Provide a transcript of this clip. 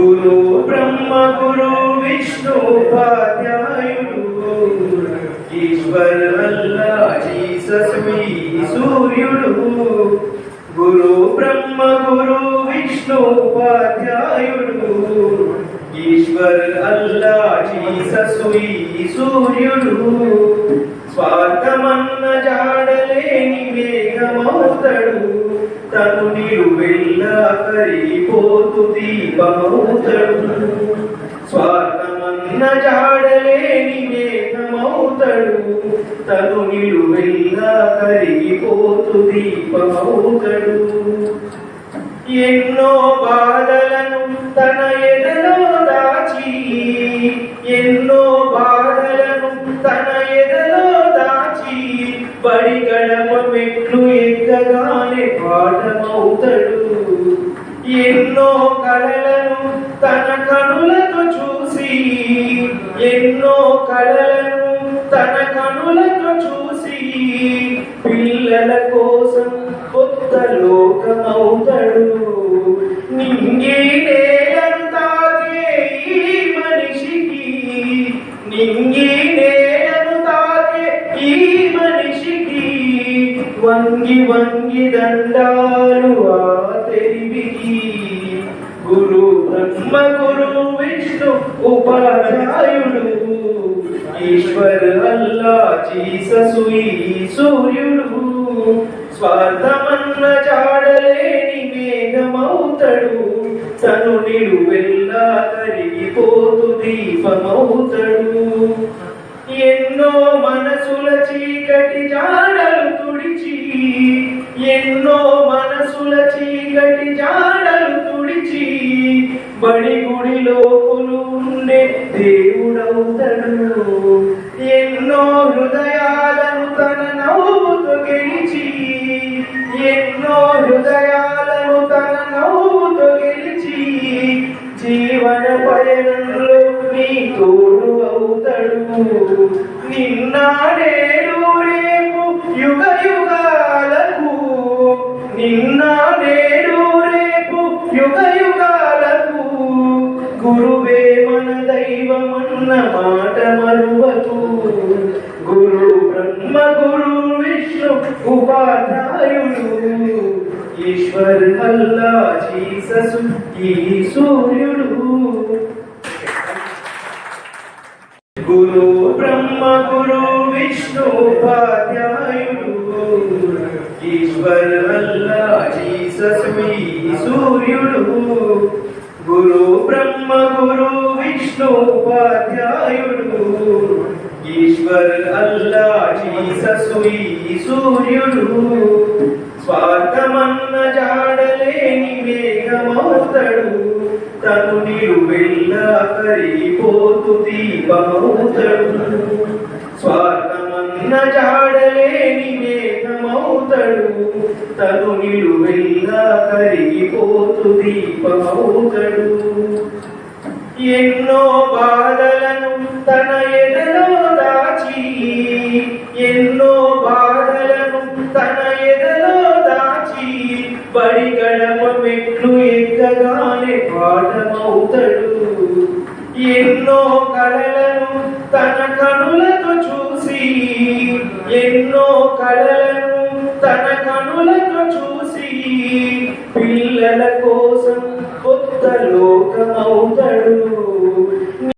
గురు బ్రహ్మ గురు విష్ణు ఉపాధ్యాయుడు. ఈశ్వర్ అల్లా జీసస్ సూర్యుడు. గురు బ్రహ్మ గురు విష్ణు ఉపాధ్యాయుడు. ఈశ్వర్ అల్లా జీసస్ సూర్యుడు. స్వార్థమన్న జాడలేని వేగమవుతాడు. తను నిలువెల్ల కరిగిపోతు దీపమవుతాడు స్వార్థమన్న జాడలేని వేగమవుతాడు తను నిలువెల్ల కరిగిపోతు దీపమవుతాడు ఎన్నో బాధలను తన ఎదలో దాచి ఎన్నో బాధలను తన ఎదలో దాచి బడి గడప మెట్లు ఎక్కగానే పాఠమవుతాడు. ఎన్నో కలలను తన కనులతో చూసి ఎన్నో కళలను తన కనులతో చూసి పిల్లల కోసం కొత్త లోకమవుతాడు. నింగి నేలంతాగే ఈ మనిషికి నింగి నేలను తాగే ఈ మనిషికి వంగి వంగి దండాలు ఆ తెలివికి గురు బ్రహ్మ గురు విష్ణు ఉపాధ్యాయుడు. ఈశ్వర్ అల్లా జీససు సూర్యుడు. స్వార్థమన్న జాడలేని మేఘమవుతాడు తను నిలువెల్లా కరిగిపోతు దీపమవుతాడు ఎన్నో మనసుల చీకటి జాడలు తుడిచి ఎన్నో మనసుల చీకటి జాడలు తుడిచి బడి గుడి లోపులు ఉండే దేవుడవుతాడు. ఎన్నో హృదయాలను తన నవ్వుతో గెలిచి ఎన్నో హృదయాలను తన నవ్వుతో గెలిచి జీవన పయనంలో నీ తోడు అవుతాడు నిన్న నేడు రేపు యుగ యుగ నిన్న నేడు రేపు యుగ యుగాలకు గురువే మన దైవమన్న మాట మరువకు. గురు బ్రహ్మ గురు విష్ణు ఉపాధ్యాయుడు ఈశ్వర్ అల్లా జీససు ఈ సూర్యుడు. గురు బ్రహ్మ గురు విష్ణు ఉపాధ్యాయుడు ఈశ్వర్ జీసస్ మీ సూర్యుడు గురు బ్రహ్మ గురు విష్ణు ఉపాధ్యాయుడు ఈశ్వర్ అల్లా జీసస్ ఈ సూర్యుడు స్వార్థమన్న జాడలేని వేగమవుతాడు తను నిలువెల్ల కరిగిపోతు దీపమవుతాడు స్వార్థమన్న జాడలేని వేగమవుతాడు తను నిలువెల్ల కరిగిపోతు దీపమవుతాడు ఎన్నో బాధలను తన ఎదలో దాచి ఎన్నో బాధలను తన ఎదలో దాచి బడి గడప మెట్లు ఎక్కగానే పాఠమవుతాడు ఎన్నో కళలను తన కనులతో చూసి ఎన్నో కలలను తన కనులతో చూసి పిల్లల కోసం కొత్త లోకమవుతాడు